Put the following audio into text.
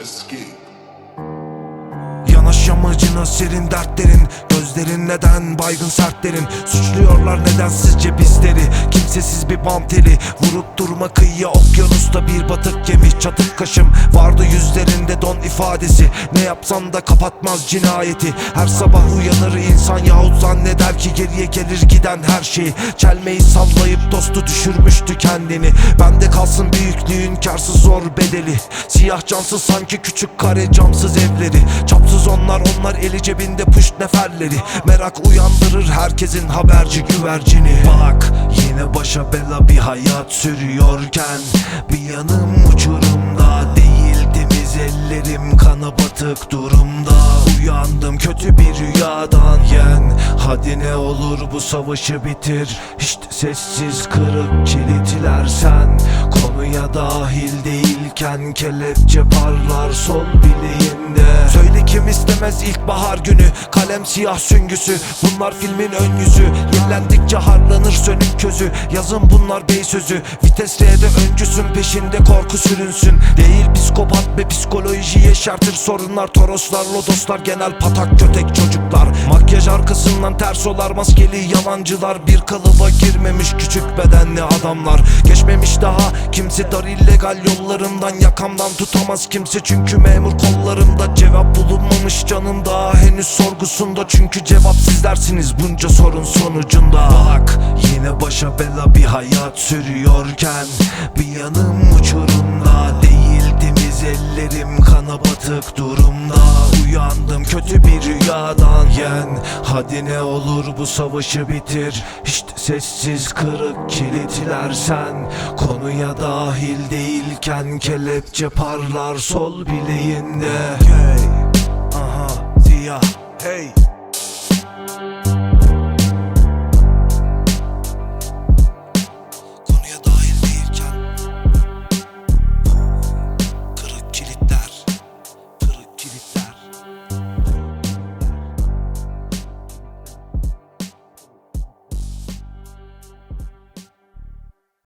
escape. Yanaş yamacına serin dertlerin Gözlerin neden baygın sertlerin Suçluyorlar nedensizce bizleri? Kimsesiz bir bam teli Vurup durma kıyıya okyanusta bir batık gemi. Çatık kaşım vardı yüzlerinde don ifadesi. Ne yapsam da kapatmaz cinayeti. Her sabah uyanır insan yahut zanneder ki Geriye gelir giden her şeyi Çelmeyi sallayıp dostu düşürmüştü kendini. Bende kalsın büyüklüğün karsız zor bedeli. Siyah cansız sanki küçük kare camsız evleri. Çapsız onlar onlar eli cebinde puşt neferleri. Merak uyandırır herkesin haberci güvercini. Bak yine başa bela bir hayat sürüyorken Bir yanım uçurumda değil temiz ellerim kana batık durumda. Uyandım kötü bir rüyadan yen Hadi ne olur bu savaşı bitir. İşte sessiz kırık kilitler Konuya dahil değilken kelepçe parlar sol bileğinde. Söyle kim istemez ilkbahar günü? Kalem siyah süngüsü. Bunlar filmin ön yüzü. Yenilendikçe harlanır sönük közü. Yazın bunlar bey sözü. Vites R'de öncüsün peşinde korku sürünsün. Değil psikopat ve psikoloji yeşertir sorunlar. Toroslar lodoslar genel patak kötek çocuklar. Makyaj arkasından ters olar maskeli yalancılar. Bir kalıba girmemiş küçük bedenli adamlar. Geçmemiş daha kimse dar illegal yollarımdan Yakamdan tutamaz kimse çünkü memur kollarımda Cevap bulunmamış canım daha henüz sorgusunda Çünkü cevap sizlersiniz bunca sorun sonucunda. Bak yine başa bela bir hayat sürüyorken Bir yanım ellerim kana batık durumda. Uyandım kötü bir rüyadan. Yen Hadi ne olur bu savaşı bitir. İşte sessiz kırık kilitler sen. Konuya dahil değilken kelepçe parlar sol bileğinde